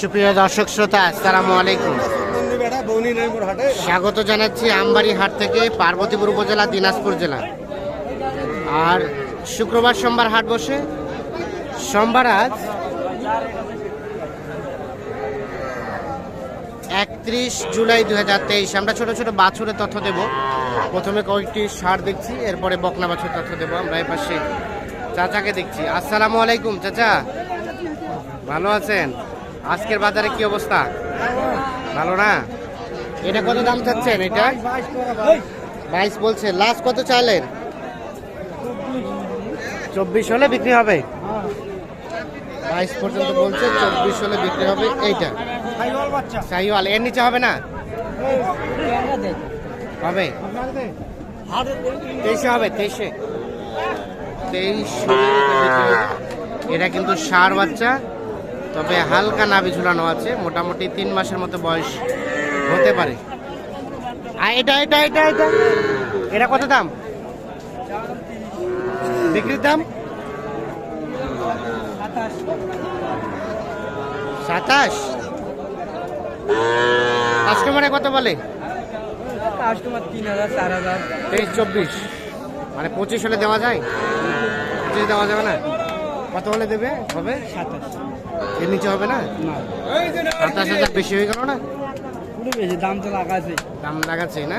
সুপ্রিয় দর্শক শ্রোতা, আসসালামু আলাইকুম। স্বাগত জানাচ্ছি আমবাড়ি হাট থেকে পার্বতীপুর উপজেলা, দিনাজপুর জেলা। আর শুক্রবার সোমবার হাট বসে। সোমবার আজ একত্রিশ জুলাই দু হাজার তেইশ। আমরা ছোট ছোট বাছুরের তথ্য দেব। প্রথমে কয়েকটি সার দেখছি, এরপরে বকনা বাছুর তথ্য দেবো। আমরা এই পাশে চাচাকে দেখছি। আসসালামু আলাইকুম, চাচা। ভালো আছেন? আজকের বাজারে কি অবস্থা? ভালো না? এটা কত দাম চাচ্ছেন এটা? বাইশ বলছে। লাস্ট কত চাইলেন? চব্বিশ হলে বিক্রি হবে। বাইশ পর্যন্ত বলছে, চব্বিশ হলে বিক্রি হবে এইটা। সাইওয়াল, এর নিচে হবে না? হবে। তেইশে হবে, তেইশে। তেইশ। এটা কিন্তু সার বাচ্চা। তবে হালকা নাভি ঝুলানো আছে মোটামুটি তিন মাসের মতো বয়স হতে পারে। আর এটা এটা এটা এটা। এটা কত দাম? বিক্রির দাম? সাতাশ। কাস্টমারে কত বলে? কাস্টমার তিন হাজার চার হাজার। তেইশ চব্বিশ। মানে পঁচিশ হলে দেওয়া যায়? পঁচিশ দেওয়া যাবে না? কত হলে দেবে? হবে? সাতাশ। এর নিচে হবে না? সাতাশ হাজার বেশি হয়ে গেল না? পুরো বেশি দাম তো লাগাছে। দাম লাগাচ্ছে না?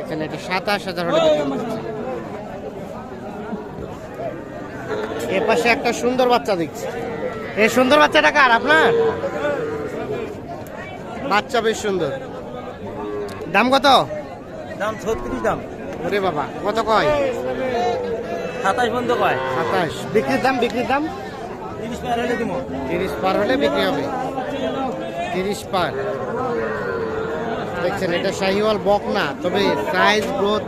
এখানে এটা সাতাশ হাজার হলে এ পাশে একটা সুন্দর বাচ্চা দেখছি। এই সুন্দর বাচ্চাটা কার আপনার? বাচ্চা বেশ সুন্দর। দাম কত? দাম ছত্রিশ দাম। ওরে বাবা কত কয়? সাতাশ বন্ধ কয়? সাতাশ। বিক্রির দাম বিক্রির দাম? তিরিশ পার হলে দিব। তিরিশ পার হলে বিক্রি হবে। তিরিশ পার। দেখছেন এটা শাহিওয়াল বক না তবে সাইজ গ্রোথ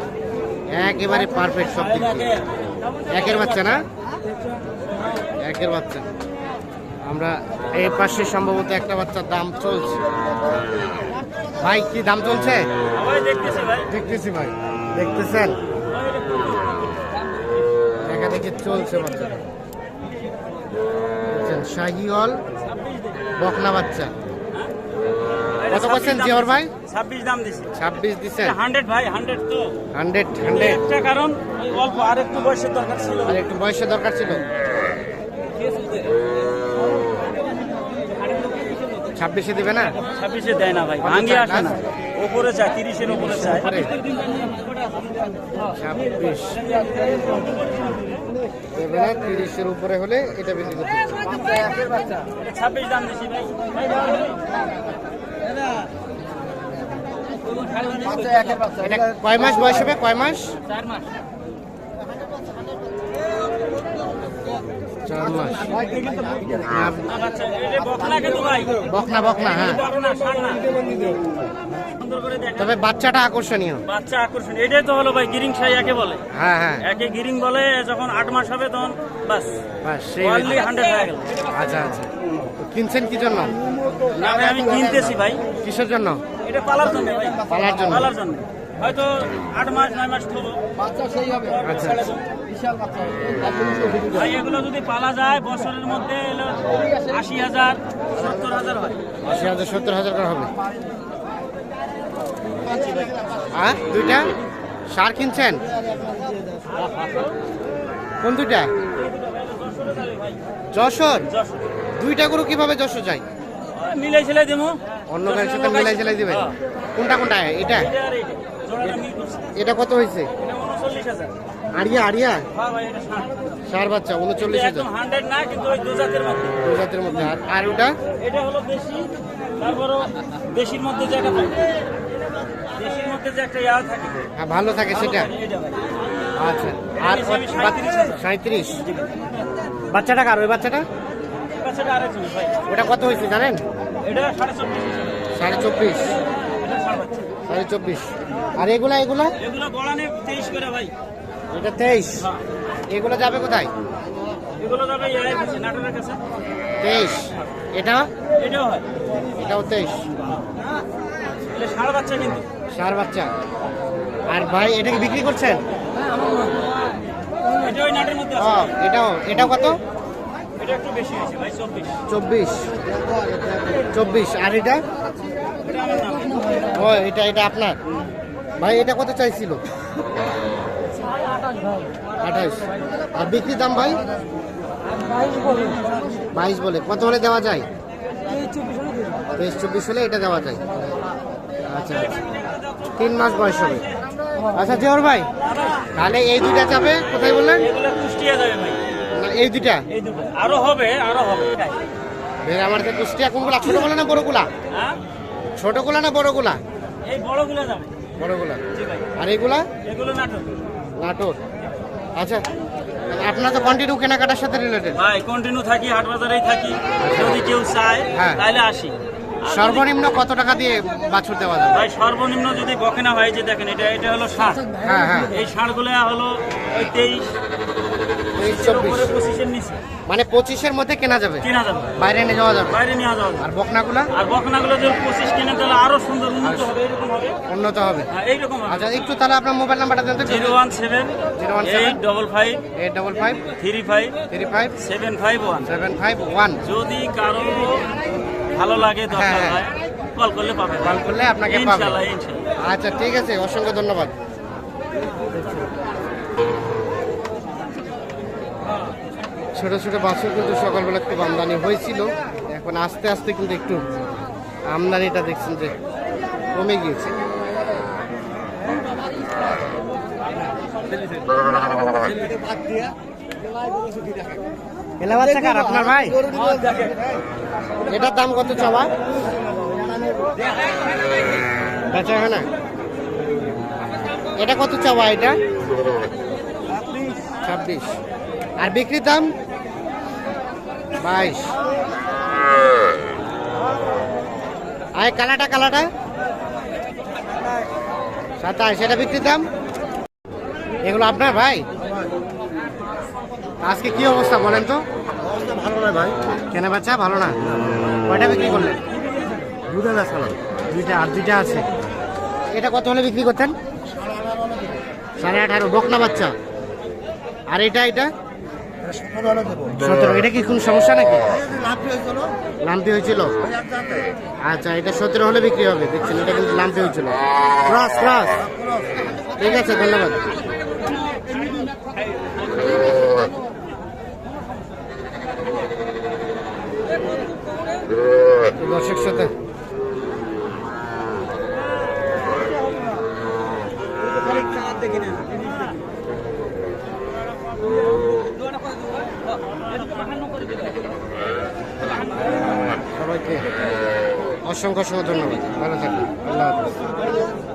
একেবারে পারফেক্ট সব দিক। একের বাচ্চা না? একের বাচ্চা। আমরা এই পাশে সম্ভবত একটা বাচ্চার দাম চলছে। ভাই কি দাম চলছে? দেখতেছি ভাই। দেখতেছি ভাই। দেখতেছেন? দেখা চলছে বাচ্চাটা দেখছেন শাহিওয়াল বকনা বাচ্চা। কত পাচ্ছেন জিওর ভাই? ছাব্বিশ দাম দিছি। ছাব্বিশ দিচ্ছেন হান্ড্রেড ভাই হান্ড্রেড তো। হান্ড্রেড হান্ড্রেড একটা কারণ অল্প আর একটু বয়সের দরকার ছিল। আর একটু বয়সের দরকার ছিল। ছাব্বিশে দিবে না? ছাব্বিশে দেয় না ভাই ভাঙ্গি আসে না? ওপরে চায় তিরিশের ওপরে চায়। ছাব্বিশ। দেবে না তিরিশের উপরে হলে এটা বিক্রি করতে ছাব্বিশ দাম দিছি কয় মাস বয়স হবে? কয় মাস? চার মাস। চার মাস বকনা বকনা হ্যাঁ। তবে বাচ্চাটা আকর্ষণীয়। বাচ্চা আকর্ষণ এটাই তো হলো ভাই গিরিং সাই একে বলে। হ্যাঁ হ্যাঁ। একে গিরিং বলে যখন আট মাস হবে তখন বাস। বাস অনলি হান্ড্রেড হয়ে গেল। আচ্ছা আচ্ছা। কিনছেন কি জন্য? না ভাই আমি কিনতেছি ভাই। কিসের জন্য? এটা পালার জন্য ভাই। পালার জন্য। পালার জন্য। হয়তো আট মাস নয় মাস হলো। আচ্ছা। ভাই এগুলো যদি পালা যায় বছরের মধ্যে এলো আশি হাজার সত্তর হাজার হয়। আশি হাজার সত্তর হাজার করে হবে। হ্যাঁ দুইটা? সার কিনছেন? কোন দুইটা? যশোর। দুইটা গরু কীভাবে যশোর যায়? ওই মিলাই ছেলে দেবো। অন্য গাড়ির সাথে মিলাই ঝেলাই দিবেন? কোনটা কোনটা? এটা এটা কত হয়েছে? আড়িয়া আড়িয়া? হ্যাঁ এটা ষাট সার বাচ্চা উনচল্লিশ হাজার। দু জাতের মধ্যে। আর ওটা? এটা হলো দেশি তারপরও দেশির মধ্যে যে একটা দেশির মধ্যে যে একটা ইয়া থাকে ভালো থাকে সেটা? আচ্ছা। আর এটা নিচ্ছি আমি 37,000 সাঁত্রিশ বাচ্চাটা কার? ওই বাচ্চাটা? ওটা কত হয়েছে জানেন? এটা সাড়ে চব্বিশ। সাড়ে সাড়ে চব্বিশ। আর এগুলা এগুলা? এটা তেইশ। হ্যাঁ। এগুলো যাবে কোথায়? তেইশ। এটা? এটাও তেইশ। সার বাচ্চা আর ভাই এটা কি বিক্রি করছেন? এটাও এটাও কত? এটা ভাই চব্বিশ। চব্বিশ। আর এটা? ও এটা এটা আপনার? ভাই এটা কত চাইছিল? আঠাইশ আর বিক্রি দাম ভাই? বাইশ বলে। কত হলে দেওয়া যায়? তেইশ চব্বিশ হলে এটা দেওয়া যায়। আচ্ছা আচ্ছা। তিন মাস বয়স হবে। আচ্ছা জোহর ভাই তাহলে এই দুইটা যাবে কোথায় বললেন? কুষ্টিয়া যাবে ভাই এই দুইটা। আরও হবে আরও হবে। আমার কাছে কুষ্টিয়া কোনগুলা? ছোটগুলা না বড়গুলা হ্যাঁ ছোটগুলা না বড়গুলা? এই বড়গুলো যাবে। বড়গুলা। জি আর এইগুলা? এগুলো নাটক নাটোর। আচ্ছা আপনার তো কন্টিনিউ কেনাকাটার সাথে রিলেটেড ভাই কন্টিনিউ থাকি হাট বাজারেই থাকি। যদি কেউ চায় হ্যাঁ। তাহলে আসি। সর্বনিম্ন কত টাকা দিয়ে বাছুর দেওয়া যাবে? ভাই সর্বনিম্ন যদি বকেনা হয় যে দেখেন এটা এটা হলো ষাট। হ্যাঁ হ্যাঁ। এই হলো ওই তেইশ। তেইশ চব্বিশ মানে পঁচিশের মধ্যে কেনা যাবে? কেনা যাবে। বাইরে নিয়ে যাওয়া যাবে? বাইরে নিয়ে যাওয়া যাবে। আর বকনাগুলা? আর বকনাগুলো যদি পঁচিশ কিনে তাহলে আরও সুন্দর উন্নত হবে এরকম হবে। উন্নত হবে? হ্যাঁ এইরকম আচ্ছা একটু তাহলে আপনার মোবাইল নাম্বারটা দেন তো zero one seven 017 eight double five eight double five three five three five seven five one. Seven five one. যদি কারও ভালো লাগে দরকার হ্যাঁ, হয়। কল করলে পাবে। কল করলে আপনাকে পাবে। আচ্ছা ঠিক আছে অসংখ্য ধন্যবাদ। ছোট ছোট বাছুর কিন্তু সকালবেলা খুব আমদানি হয়েছিল। এখন আস্তে আস্তে কিন্তু একটু আমদানিটা দেখছেন যে কমে গিয়েছে। আপনার ভাই? এটার দাম কত চাওয়া? বেচা হয় না? এটা কত চাওয়া এটা? ছাব্বিশ। আর বিক্রির দাম? বাইশ। আর কালাটা কালাটা। সাতাশ এটা বিক্রির দাম? এগুলো আপনার ভাই? আজকে কি অবস্থা বলেন তো? ভালো নয় ভাই। কেনা বেচা ভালো না? কয়টা বিক্রি করলেন? বেচালাম দুইটা আর দুইটা আছে। এটা কত হলে বিক্রি করতেন? সাড়ে আঠারো বকনা বাচ্চা। আর এটা এটা? সতেরো এটা কি কোনো সমস্যা নাকি? লামতি হয়েছিল? আচ্ছা এটা সতেরো হলে বিক্রি হবে দেখছেন এটা কিন্তু লামতি হয়েছিল। Cross cross. ঠিক আছে ধন্যবাদ। দর্শক সাথে সবাইকে অসংখ্য অসংখ্য ধন্যবাদ। ভালো থাকবেন। আল্লাহ হাফিজ।